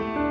지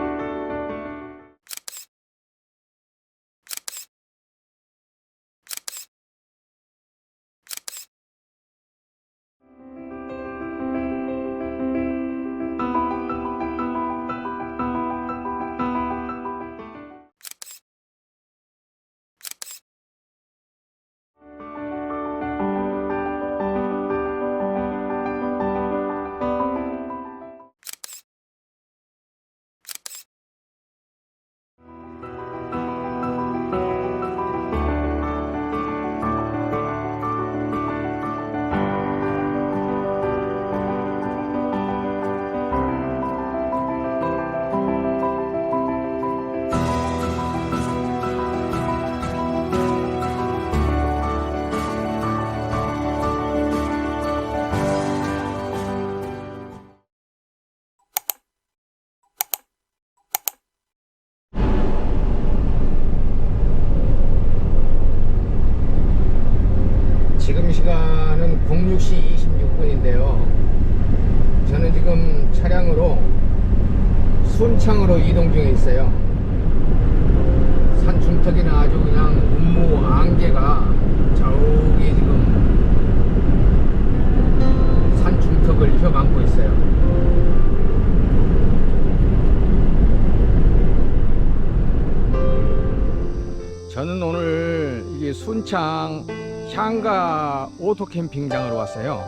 순창 향가 오토 캠핑장으로 왔어요.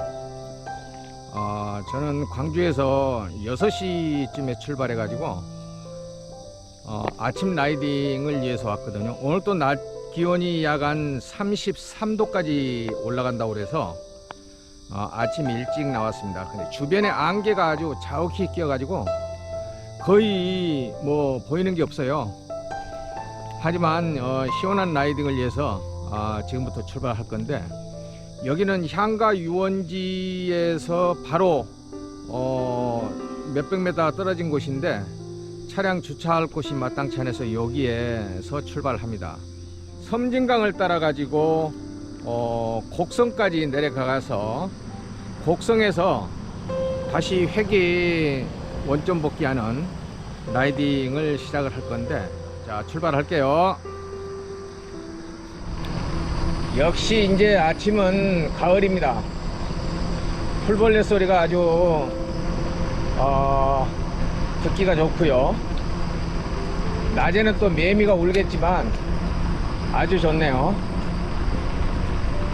어, 저는 광주에서 6시쯤에 출발해 가지고 어, 아침 라이딩을 위해서 왔거든요. 오늘 또 낮 기온이 약 한 33도까지 올라간다고 그래서 어, 아침 일찍 나왔습니다. 근데 주변에 안개가 아주 자욱히 끼어가지고 거의 뭐 보이는 게 없어요. 하지만 어, 시원한 라이딩을 위해서 아, 지금부터 출발할 건데 여기는 향가 유원지에서 바로 어, 몇백 메다 떨어진 곳인데 차량 주차할 곳이 마땅치 않아서 여기에서 출발합니다. 섬진강을 따라 가지고 어, 곡성까지 내려가서 곡성에서 다시 회기 원점 복귀하는 라이딩을 시작을 할 건데 자 출발할게요. 역시 이제 아침은 가을입니다. 풀벌레 소리가 아주 어, 듣기가 좋고요. 낮에는 또 매미가 울겠지만 아주 좋네요.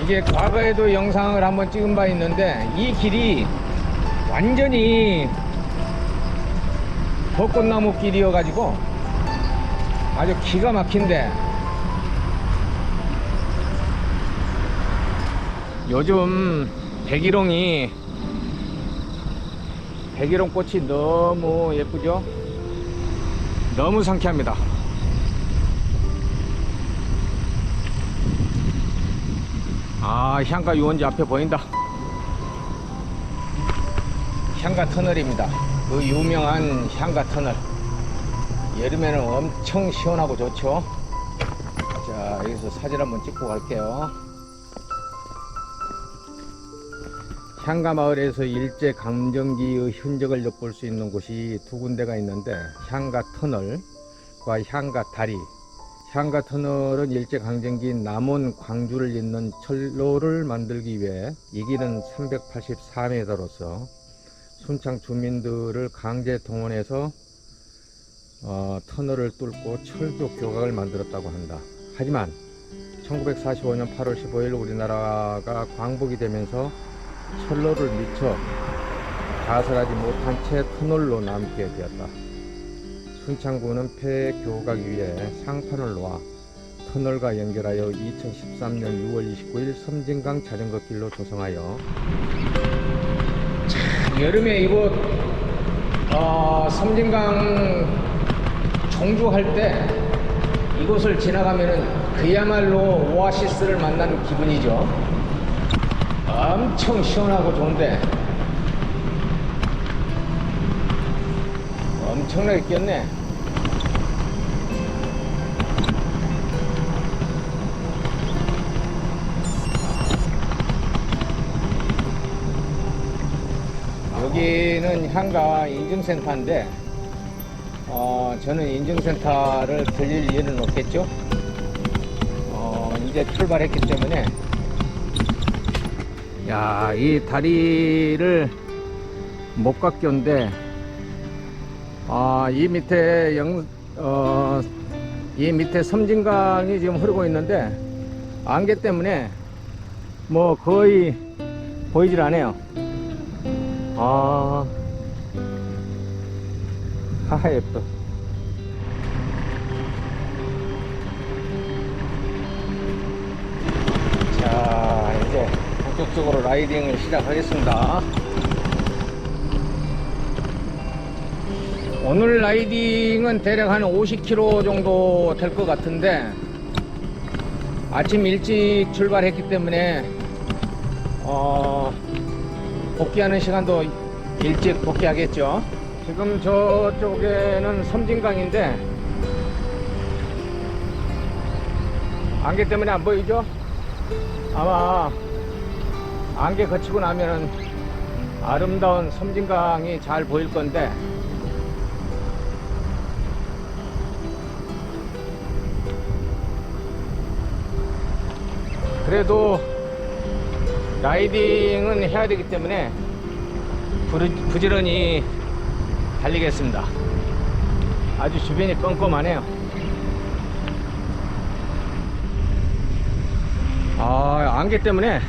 이게 과거에도 영상을 한번 찍은 바 있는데 이 길이 완전히 벚꽃나무 길이어가지고 아주 기가 막힌데 요즘 백일홍이 백일홍 꽃이 너무 예쁘죠? 너무 상쾌합니다. 아, 향가 유원지 앞에 보인다. 향가 터널입니다. 그 유명한 향가 터널. 여름에는 엄청 시원하고 좋죠. 자, 여기서 사진 한번 찍고 갈게요. 향가 마을에서 일제 강점기의 흔적을 엿볼 수 있는 곳이 두 군데가 있는데 향가 터널과 향가 다리. 향가 터널은 일제 강점기 남원 광주를 잇는 철로를 만들기 위해 이 길은 384m로서 순창 주민들을 강제 동원해서 어, 터널을 뚫고 철도 교각을 만들었다고 한다. 하지만 1945년 8월 15일 우리나라가 광복이 되면서 철로를 미처 가설하지 못한 채 터널로 남게 되었다. 순창구는 폐 교각이 위해 상판을 놓아 터널과 연결하여 2013년 6월 29일 섬진강 자전거 길로 조성하여 여름에 이곳 어, 섬진강 종주할 때 이곳을 지나가면은 그야말로 오아시스를 만나는 기분이죠. 엄청 시원하고 좋은데 엄청나게 끼었네. 여기는 향가 인증센터인데 어, 저는 인증센터를 들릴 일은 없겠죠. 어, 이제 출발했기 때문에 야, 이 다리를 못 깎였는데 아, 이 밑에 영, 어, 이 밑에 섬진강이 지금 흐르고 있는데 안개 때문에 뭐 거의 보이질 않아요. 아, 하하 예뻐. 본격적으로 라이딩을 시작하겠습니다. 오늘 라이딩은 대략 한 50km 정도 될 것 같은데 아침 일찍 출발했기 때문에 어, 복귀하는 시간도 일찍 복귀하겠죠. 지금 저쪽에는 섬진강인데 안개 때문에 안 보이죠? 아마 안개 거치고 나면은 아름다운 섬진강이 잘 보일 건데 그래도 라이딩은 해야 되기 때문에 부지런히 달리겠습니다. 아주 주변이 껌껌하네요. 아, 안개 때문에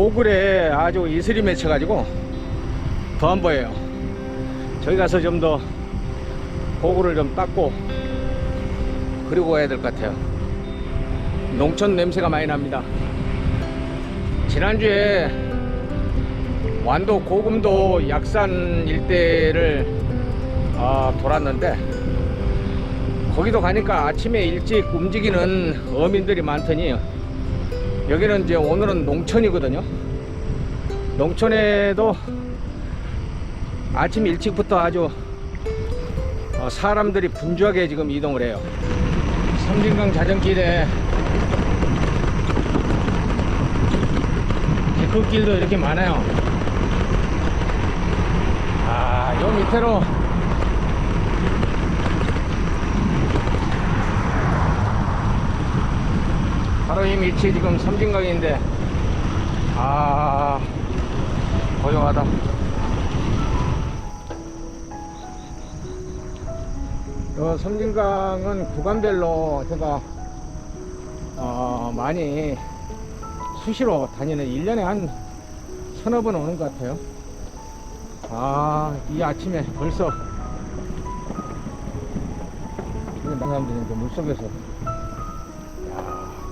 고글에 아주 이슬이 맺혀가지고 더 안 보여요. 저기 가서 좀 더 고글을 좀 닦고 그리고 와야 될 것 같아요. 농촌 냄새가 많이 납니다. 지난주에 완도 고금도 약산 일대를 아, 돌았는데 거기도 가니까 아침에 일찍 움직이는 어민들이 많더니 여기는 이제 오늘은 농촌이거든요. 농촌에도 아침 일찍부터 아주 어, 사람들이 분주하게 지금 이동을 해요. 섬진강 자전길에 데크길도 이렇게 많아요. 아, 요 밑으로 이 밑이 지금 섬진강인데. 아 고요하다. 요 섬진강은 구간별로 제가 어, 많이 수시로 다니는 1년에 한 서너 번 오는 것 같아요. 아이 아침에 벌써. 사람들이 물속에서 야,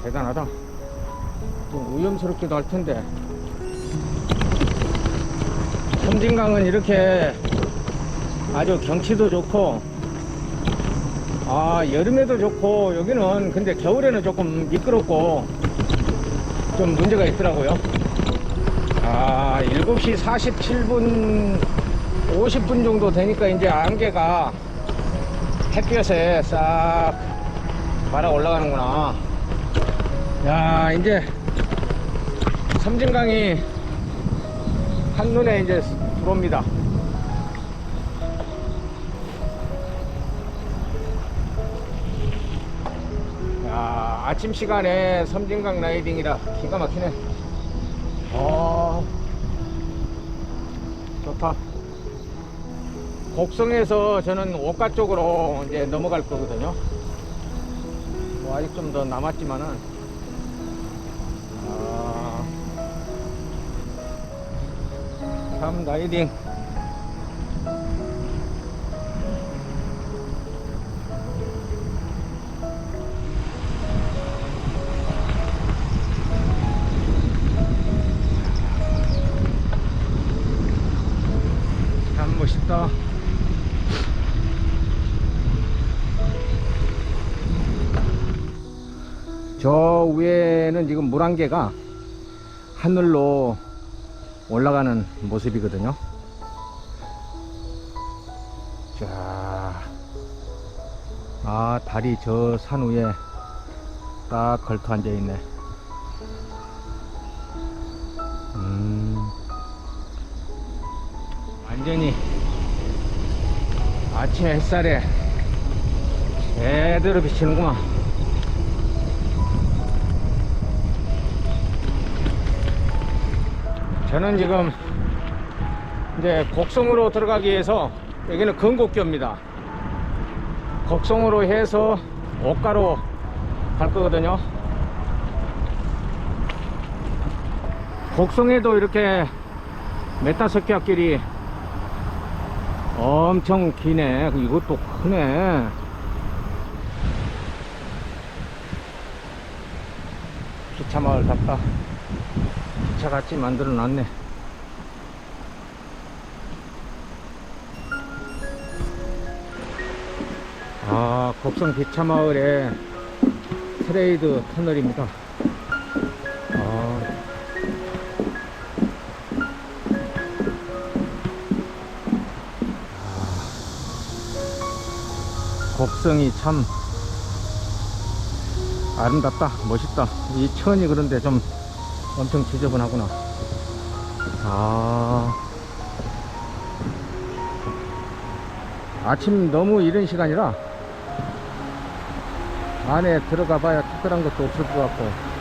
대단하다. 좀 위험스럽기도 할 텐데. 섬진강은 이렇게 아주 경치도 좋고, 아, 여름에도 좋고, 여기는 근데 겨울에는 조금 미끄럽고, 좀 문제가 있더라고요. 아, 7시 47분, 50분 정도 되니까 이제 안개가 햇볕에 싹 말아 올라가는구나. 야, 이제 섬진강이 한눈에 이제 들어옵니다. 야, 아침 시간에 섬진강 라이딩이라 기가 막히네. 어, 좋다. 곡성에서 저는 오가 쪽으로 이제 넘어갈 거거든요. 뭐 아직 좀 더 남았지만은 참 라이딩 참 멋있다. 저 위에는 지금 물안개가 하늘로 올라가는 모습이거든요. 자, 아, 달이 저산 위에 딱 걸터 앉아 있네. 음, 완전히 아침 햇살에 제대로 비치는구만. 저는 지금 이제 곡성으로 들어가기 위해서 여기는 건곡교입니다. 곡성으로 해서 옷가로 갈 거거든요. 곡성에도 이렇게 메타석기학 길이 엄청 기네. 이것도 크네. 기차 마을 같다. 기차같이 만들어 놨네. 아, 곡성 기차마을의 트레이드 터널입니다. 아, 곡성이 참 아름답다 멋있다 이 천이 그런데 좀 엄청 지저분하구나 아 아침 너무 이른 시간이라 안에 들어가 봐야 특별한 것도 없을 것 같고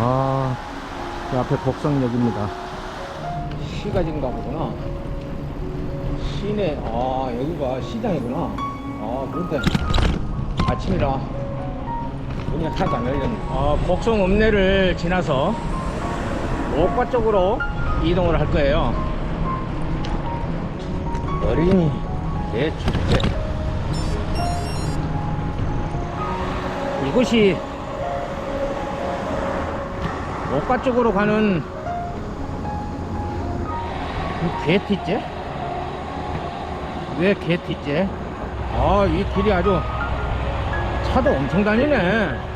아, 그 앞에 곡성역입니다. 시가지인가 보구나. 시내, 아, 여기가 시장이구나. 아, 그런데 아침이라 하나도 안 열렸네. 아, 곡성 읍내를 지나서 옥과 쪽으로 이동을 할 거예요. 어린이 대축제. 이곳이 옥가 쪽으로 가는 이 개티째? 왜 개티째? 아, 이 길이 아주 차도 엄청 다니네.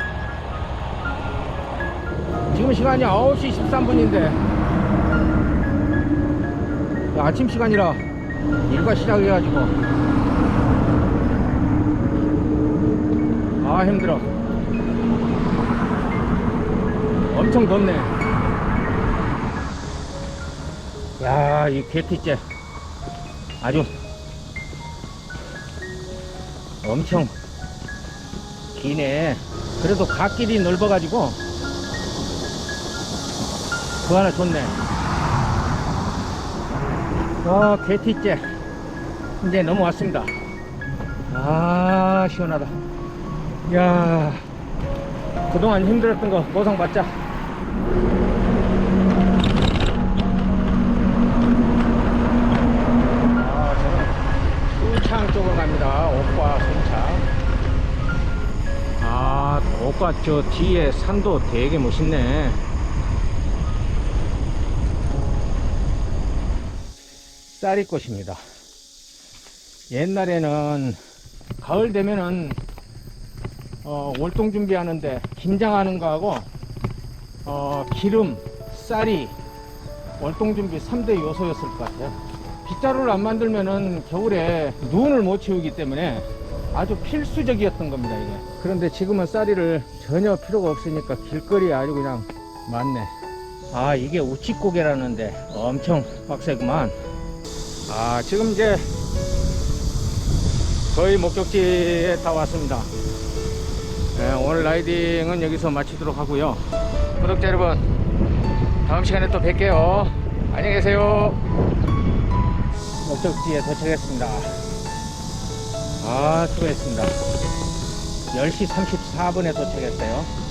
지금 시간이 9시 13분인데. 아침 시간이라 일과 시작해가지고. 아 힘들어. 엄청 덥네. 야이 개티째. 아주 엄청 기네. 그래도 갓길이 넓어가지고 그 하나 좋네. 와 개티째. 이제 넘어왔습니다. 아 시원하다. 야 그동안 힘들었던 거 보상받자. 아 순창 쪽으로 갑니다. 옥과 순창. 아 옥과 저 뒤에 산도 되게 멋있네 쌀이꽃입니다 옛날에는 가을 되면은 어, 월동 준비하는데 김장하는 거하고 어, 기름, 쌀이 월동 준비 3대 요소였을 것 같아요. 빗자루를 안 만들면은 겨울에 눈을 못 채우기 때문에 아주 필수적이었던 겁니다, 이게. 그런데 지금은 쌀이를 전혀 필요가 없으니까 길거리에 아주 그냥 많네. 아, 이게 우치고개라는데 엄청 빡세구만. 아, 지금 이제 거의 목적지에 다 왔습니다. 네, 오늘 라이딩은 여기서 마치도록 하고요. 구독자 여러분, 다음 시간에 또 뵐게요. 안녕히 계세요. 목적지에 도착했습니다. 아, 수고했습니다. 10시 34분에 도착했어요.